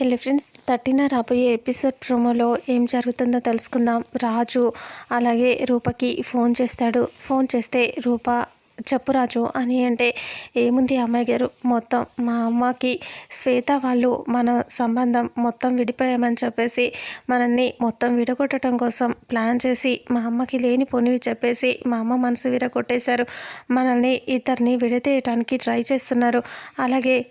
హెల్లీ friends thirteen రాబోయే episode ప్రోమోలో ఏం జరుగుతుందో తెలుసుకుందాం. రాజు అలాగే రూపకి ఫోన్ చేస్తాడు. ఫోన్ చేస్తే రూప చెప్పు రాజు అని అంటే ఏముంది అమ్మాయి గారు? మొత్తం మా అమ్మకి శ్వేత వాళ్ళు మన సంబంధం మొత్తం విడిపోయామని చెప్పేసి మనల్ని మొత్తం విడగొట్టడం కోసం ప్లాన్ చేసి మా అమ్మకి లేని పొనివి చెప్పేసి మా అమ్మ మనసు విరగొట్టేశారు. మనల్ని ఇద్దరిని విడతీయటానికి ట్రై చేస్తున్నారు. అలాగే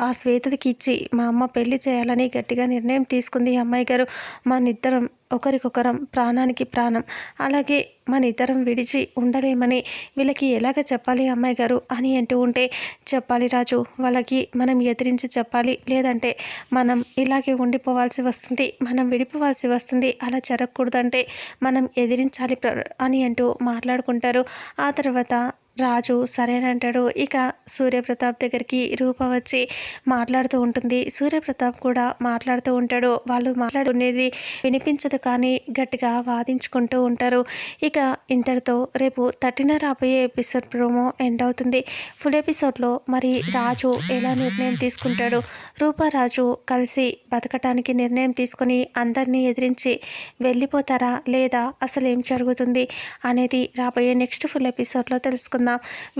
ఆ శ్వేతకి ఇచ్చి మా అమ్మ పెళ్ళి చేయాలని గట్టిగా నిర్ణయం తీసుకుంది అమ్మాయి గారు. మన ఇద్దరం ఒకరికొకరం ప్రాణానికి ప్రాణం. అలాగే మన ఇద్దరం విడిచి ఉండలేమని వీళ్ళకి ఎలాగ చెప్పాలి అమ్మాయి గారు? అని అంటూ ఉంటే చెప్పాలి రాజు వాళ్ళకి మనం ఎదిరించి చెప్పాలి. లేదంటే మనం ఇలాగే ఉండిపోవాల్సి వస్తుంది. మనం విడిపోవాల్సి వస్తుంది. అలా జరగకూడదంటే మనం ఎదిరించాలి అని అంటూ మాట్లాడుకుంటారు. ఆ తర్వాత రాజు సరేనంటాడు. ఇక సూర్యప్రతాప్ దగ్గరికి రూప వచ్చి మాట్లాడుతూ ఉంటుంది. సూర్యప్రతాప్ కూడా మాట్లాడుతూ ఉంటాడు. వాళ్ళు మాట్లాడుకునేది వినిపించదు కానీ గట్టిగా వాదించుకుంటూ ఉంటారు. ఇక ఇంతటితో రేపు థర్టీన రాబోయే ఎపిసోడ్ ప్రోమో ఎండ్ అవుతుంది. ఫుల్ ఎపిసోడ్లో మరి రాజు ఎలా నిర్ణయం తీసుకుంటాడు? రూపారాజు కలిసి బతకటానికి నిర్ణయం తీసుకొని అందరినీ ఎదిరించి వెళ్ళిపోతారా? లేదా అసలు ఏం జరుగుతుంది? అనేది రాబోయే నెక్స్ట్ ఫుల్ ఎపిసోడ్లో తెలుసుకుందాం.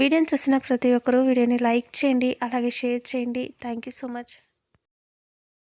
వీడియోని చూసిన ప్రతి ఒక్కరూ వీడియోని లైక్ చేయండి అలాగే షేర్ చేయండి. Thank you so much